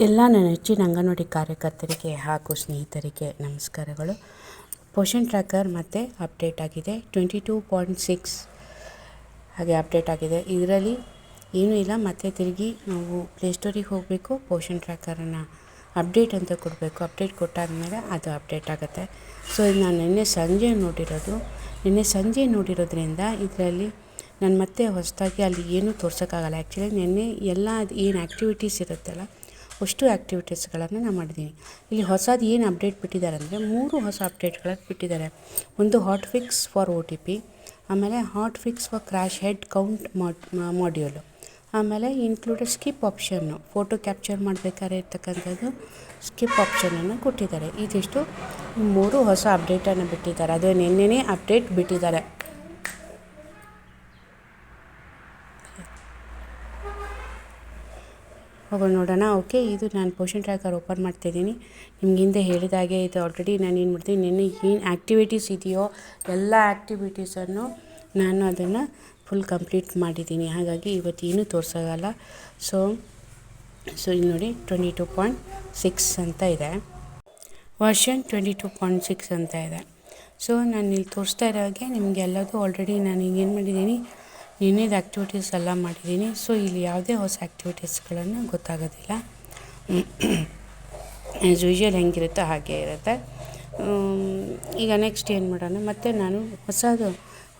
ಎಲ್ಲ ನನ್ನ ಹೆಚ್ಚಿನ ಅಂಗನವಾಡಿ ಕಾರ್ಯಕರ್ತರಿಗೆ ಹಾಗೂ ಸ್ನೇಹಿತರಿಗೆ ನಮಸ್ಕಾರಗಳು. ಪೋಷನ್ ಟ್ರ್ಯಾಕರ್ ಮತ್ತೆ ಅಪ್ಡೇಟ್ ಆಗಿದೆ. ಟ್ವೆಂಟಿ ಟೂ ಪಾಯಿಂಟ್ ಸಿಕ್ಸ್ ಹಾಗೆ ಅಪ್ಡೇಟ್ ಆಗಿದೆ. ಇದರಲ್ಲಿ ಏನೂ ಇಲ್ಲ. ಮತ್ತೆ ತಿರುಗಿ ನಾವು ಪ್ಲೇಸ್ಟೋರಿಗೆ ಹೋಗಬೇಕು. ಪೋಷನ್ ಟ್ರ್ಯಾಕರನ್ನು ಅಪ್ಡೇಟ್ ಅಂತ ಕೊಡಬೇಕು. ಅಪ್ಡೇಟ್ ಕೊಟ್ಟಾದ ಮೇಲೆ ಅದು ಅಪ್ಡೇಟ್ ಆಗುತ್ತೆ. ಸೊ ಇದು ನಾನು ನಿನ್ನೆ ಸಂಜೆ ನೋಡಿರೋದು. ನಿನ್ನೆ ಸಂಜೆ ನೋಡಿರೋದ್ರಿಂದ ಇದರಲ್ಲಿ ನಾನು ಮತ್ತೆ ಹೊಸದಾಗಿ ಅಲ್ಲಿ ಏನೂ ತೋರ್ಸೋಕ್ಕಾಗಲ್ಲ. ಆ್ಯಕ್ಚುಲಿ ನಿನ್ನೆ ಎಲ್ಲ ಏನು ಆ್ಯಕ್ಟಿವಿಟೀಸ್ ಇರುತ್ತಲ್ಲ ಅಷ್ಟು ಆ್ಯಕ್ಟಿವಿಟೀಸ್ಗಳನ್ನು ನಾನು ಮಾಡಿದ್ದೀನಿ ಇಲ್ಲಿ ಹೊಸದು ಏನು ಅಪ್ಡೇಟ್ ಬಿಟ್ಟಿದ್ದಾರೆ ಅಂದರೆ ಮೂರು ಹೊಸ ಅಪ್ಡೇಟ್ಗಳನ್ನು ಬಿಟ್ಟಿದ್ದಾರೆ. ಒಂದು hot fix for O T P ಆಮೇಲೆ hot fix for crash head count module ಆಮೇಲೆ ಇನ್ಕ್ಲೂಡೆಡ್ ಸ್ಕಿಪ್ ಆಪ್ಷನ್ನು ಫೋಟೋ ಕ್ಯಾಪ್ಚರ್ ಮಾಡಬೇಕಾದ್ರೆ ಇರ್ತಕ್ಕಂಥದ್ದು ಸ್ಕಿಪ್ ಆಪ್ಷನನ್ನು ಕೊಟ್ಟಿದ್ದಾರೆ. ಇದಿಷ್ಟು ಮೂರು ಹೊಸ ಅಪ್ಡೇಟನ್ನು ಬಿಟ್ಟಿದ್ದಾರೆ. ಅದು ನಿನ್ನೆನೇ ಅಪ್ಡೇಟ್ ಬಿಟ್ಟಿದ್ದಾರೆ. ಹೋಗೋಣ ನೋಡೋಣ. ಓಕೆ, ಇದು ನಾನು ಪೋಷನ್ ಟ್ರ್ಯಾಕರ್ ಓಪನ್ ಮಾಡ್ತಾಯಿದ್ದೀನಿ ನಿಮ್ಗೆ ಹಿಂದೆ ಹೇಳಿದಾಗೆ ಇದು ಆಲ್ರೆಡಿ ನಾನು ಏನು ಮಾಡ್ತೀನಿ, ನಿನ್ನೆ ಏನು ಆ್ಯಕ್ಟಿವಿಟೀಸ್ ಇದೆಯೋ ಎಲ್ಲ ಆ್ಯಕ್ಟಿವಿಟೀಸನ್ನು ನಾನು ಅದನ್ನು ಫುಲ್ ಕಂಪ್ಲೀಟ್ ಮಾಡಿದ್ದೀನಿ. ಹಾಗಾಗಿ ಇವತ್ತು ಏನೂ ತೋರಿಸೋಲ್ಲ ಸೊ ಸೊ ಇಲ್ಲಿ ನೋಡಿ ಟ್ವೆಂಟಿ ಟು ಪಾಯಿಂಟ್ ಸಿಕ್ಸ್ ಅಂತ ಇದೆ. Version twenty two point six ಅಂತ ಇದೆ. ಸೊ ನಾನು ಇಲ್ಲಿ ತೋರಿಸ್ತಾ ಇರೋ ಹಾಗೆ ನಿಮಗೆಲ್ಲದೂ ಆಲ್ರೆಡಿ ನಾನು ಏನು ಮಾಡಿದ್ದೀನಿ ನಿನ್ನೆದು ಆ್ಯಕ್ಟಿವಿಟೀಸ್ ಎಲ್ಲ ಮಾಡಿದ್ದೀನಿ. ಸೊ ಇಲ್ಲಿ ಯಾವುದೇ ಹೊಸ ಆ್ಯಕ್ಟಿವಿಟೀಸ್ಗಳನ್ನು ಗೊತ್ತಾಗೋದಿಲ್ಲ. ಆ್ಯಸ್ ಯೂಶ್ವಲ್ ಹೆಂಗಿರುತ್ತೋ ಹಾಗೆ ಇರುತ್ತೆ. ಈಗ ನೆಕ್ಸ್ಟ್ ಏನು ಮಾಡೋಣ? ಮತ್ತು ನಾನು ಹೊಸದು,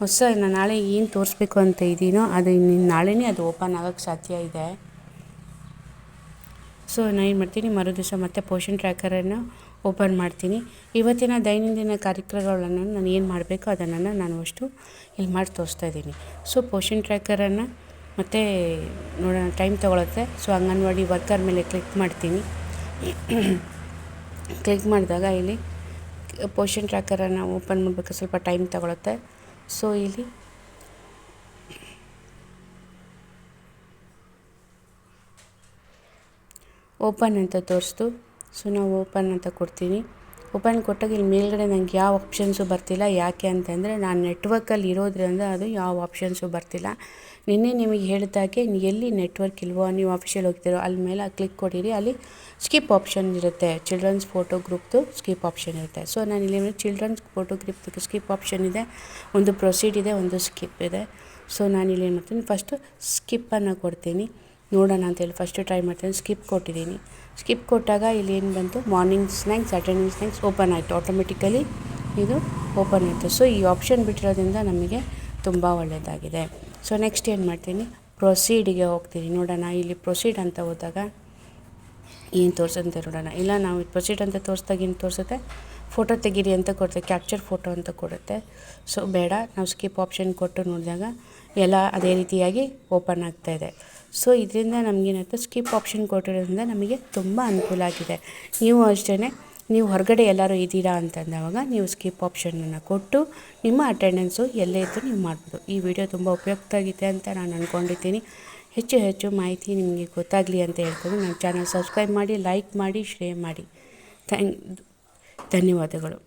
ಹೊಸ ನಾನು ನಾಳೆ ಏನು ತೋರಿಸ್ಬೇಕು ಅಂತ ಇದ್ದೀನೋ ಅದು ಇನ್ನು ನಾಳೆನೇ ಅದು ಓಪನ್ ಆಗೋಕ್ಕೆ ಸಾಧ್ಯ ಇದೆ. ಸೊ ನಾನು ಏನು ಮಾಡ್ತೀನಿ? ಮರು ದಿವಸ ಮತ್ತೆ ಪೋಷನ್ ಟ್ರ್ಯಾಕರನ್ನು ಓಪನ್ ಮಾಡ್ತೀನಿ. ಇವತ್ತಿನ ದೈನಂದಿನ ಕಾರ್ಯಕ್ರಮಗಳನ್ನು ನಾನು ಏನು ಮಾಡಬೇಕು ಅದನ್ನು ನಾನು ಅಷ್ಟು ಇಲ್ಲಿ ಮಾಡಿ ತೋರಿಸ್ತಾ ಇದ್ದೀನಿ. ಸೊ ಪೋಷನ್ ಟ್ರ್ಯಾಕರನ್ನು ಮತ್ತು ನೋಡೋಣ ಟೈಮ್ ತೊಗೊಳುತ್ತೆ. ಸೊ ಅಂಗನವಾಡಿ ವರ್ಕರ್ ಮೇಲೆ ಕ್ಲಿಕ್ ಮಾಡ್ತೀನಿ. ಕ್ಲಿಕ್ ಮಾಡಿದಾಗ ಇಲ್ಲಿ ಪೋಷನ್ ಟ್ರ್ಯಾಕರನ್ನು ಓಪನ್ ಮಾಡಬೇಕು. ಸ್ವಲ್ಪ ಟೈಮ್ ತೊಗೊಳತ್ತೆ. ಸೊ ಇಲ್ಲಿ ಓಪನ್ ಅಂತ ತೋರಿಸ್ತು. ಸೊ ನಾವು ಓಪನ್ ಅಂತ ಕೊಡ್ತೀನಿ. ಓಪನ್ ಕೊಟ್ಟಾಗ ಇಲ್ಲಿ ಮೇಲ್ಗಡೆ ನನಗೆ ಯಾವ ಆಪ್ಷನ್ಸು ಬರ್ತಿಲ್ಲ. ಯಾಕೆ ಅಂತಂದರೆ ನಾನು ನೆಟ್ವರ್ಕಲ್ಲಿ ಇರೋದ್ರಿಂದ ಅದು ಯಾವ ಆಪ್ಷನ್ಸು ಬರ್ತಿಲ್ಲ. ನಿನ್ನೆ ನಿಮಗೆ ಹೇಳಿದಾಗೆ ಎಲ್ಲಿ ನೆಟ್ವರ್ಕ್ ಇಲ್ವೋ, ನೀವು ಆಫೀಷಿಯಲ್ ಹೋಗ್ತಿರೋ ಅಲ್ಲಿ ಮೇಲೆ ಕ್ಲಿಕ್ ಕೊಡಿರಿ ಅಲ್ಲಿ ಸ್ಕಿಪ್ ಆಪ್ಷನ್ ಇರುತ್ತೆ. ಚಿಲ್ಡ್ರನ್ಸ್ ಫೋಟೋ ಗ್ರೂಪ್ದು ಸ್ಕಿಪ್ ಆಪ್ಷನ್ ಇರುತ್ತೆ. ಸೊ ನಾನು ಇಲ್ಲಿ childrens photo group skip option ಇದೆ. ಒಂದು ಪ್ರೊಸೀಡ್ ಇದೆ, ಒಂದು ಸ್ಕಿಪ್ ಇದೆ. ಸೊ ನಾನು ಇಲ್ಲಿ ಏನು ಮಾಡ್ತೀನಿ? ಫಸ್ಟು ಸ್ಕಿಪ್ಪನ್ನು ಕೊಡ್ತೀನಿ. ನೋಡೋಣ ಅಂತೇಳಿ ಫಸ್ಟು ಟ್ರೈ ಮಾಡ್ತೀನಿ ಸ್ಕಿಪ್ ಕೊಟ್ಟಿದ್ದೀನಿ. ಸ್ಕಿಪ್ ಕೊಟ್ಟಾಗ ಇಲ್ಲಿ ಏನು ಬಂತು? Morning snacks attending snacks open ಆಯಿತು. ಆಟೋಮೆಟಿಕಲಿ ಇದು ಓಪನ್ ಆಯಿತು. ಸೊ ಈ ಆಪ್ಷನ್ ಬಿಟ್ಟಿರೋದ್ರಿಂದ ನಮಗೆ ತುಂಬ ಒಳ್ಳೆಯದಾಗಿದೆ ಸೊ ನೆಕ್ಸ್ಟ್ ಏನು ಮಾಡ್ತೀನಿ? ಪ್ರೊಸೀಡಿಗೆ ಹೋಗ್ತೀನಿ. ನೋಡೋಣ, ಇಲ್ಲಿ ಪ್ರೊಸೀಡ್ ಅಂತ ಹೋದಾಗ ಏನು ತೋರಿಸಂತೆ ನೋಡೋಣ. ಇಲ್ಲ, ನಾವು ಪ್ರೊಸೀಡ್ ಅಂತ ತೋರಿಸ್ದಾಗ ಏನು ತೋರಿಸುತ್ತೆ? ಫೋಟೋ ತೆಗೀರಿ ಅಂತ ಕೊಡುತ್ತೆ ಕ್ಯಾಪ್ಚರ್ ಫೋಟೋ ಅಂತ ಕೊಡುತ್ತೆ. ಸೊ ಬೇಡ, ನಾವು ಸ್ಕಿಪ್ ಆಪ್ಷನ್ ಕೊಟ್ಟು ನೋಡಿದಾಗ ಎಲ್ಲ ಅದೇ ರೀತಿಯಾಗಿ ಓಪನ್ ಆಗ್ತಾಯಿದೆ ಸೊ ಇದರಿಂದ ನಮಗೇನಾಯ್ತು ಸ್ಕಿಪ್ ಆಪ್ಷನ್ ಕೊಟ್ಟಿರೋದ್ರಿಂದ ನಮಗೆ ತುಂಬ ಅನುಕೂಲ ಆಗಿದೆ. ನೀವು ಅಷ್ಟೇ ನೀವು ಹೊರಗಡೆ ಎಲ್ಲರೂ ಇದ್ದೀರಾ ಅಂತಂದವಾಗ ನೀವು ಸ್ಕಿಪ್ ಆಪ್ಷನನ್ನು ಕೊಟ್ಟು ನಿಮ್ಮ ಅಟೆಂಡೆನ್ಸು ಎಲ್ಲೇ ಇದ್ದು ನೀವು ಮಾಡ್ಬೋದು. ಈ ವಿಡಿಯೋ ತುಂಬ ಉಪಯುಕ್ತ ಆಗಿದೆ ಅಂತ ನಾನು ಅಂದ್ಕೊಂಡಿದ್ದೀನಿ ಹೆಚ್ಚು ಹೆಚ್ಚು ಮಾಹಿತಿ ನಿಮಗೆ ಗೊತ್ತಾಗಲಿ ಅಂತ ಹೇಳ್ಕೊಂಡು ನನ್ನ ಚಾನಲ್ ಸಬ್ಸ್ಕ್ರೈಬ್ ಮಾಡಿ ಲೈಕ್ ಮಾಡಿ ಶೇರ್ ಮಾಡಿ. ಥ್ಯಾಂಕ್ ಧನ್ಯವಾದಗಳು.